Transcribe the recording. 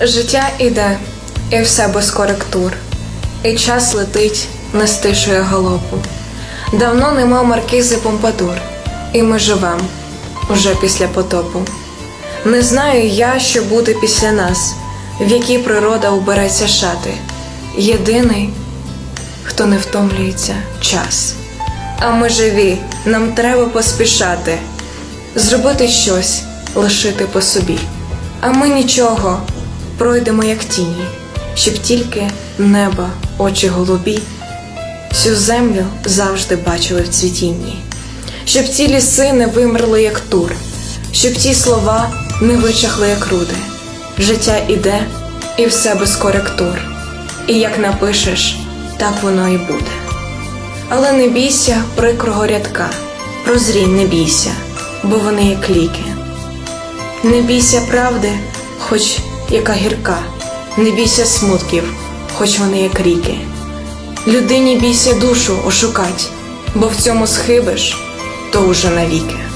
Життя іде, і все без коректур, і час летить, не стишує галопу. Давно нема маркізи Помпадур, і ми живем уже після потопу. Не знаю я, що буде після нас, в які природа убереться шати. Єдиний, хто не втомлюється час. А ми живі, нам треба поспішати, зробити щось, лишити по собі. А ми нічого, пройдемо як тіні, щоб тільки небо, очі голубі, всю землю завжди бачили в цвітінні, щоб ці ліси не вимерли, як тур, щоб ті слова не вичахли, як руди. Життя іде, і все без коректур. І як напишеш, так воно і буде. Але не бійся прикрого рядка, прозрій, не бійся, бо вони як ліки. Не бійся правди, хоч яка гірка, не бійся смутків, хоч вони як ріки. Людині бійся душу ошукать, бо в цьому схибиш, то уже навіки.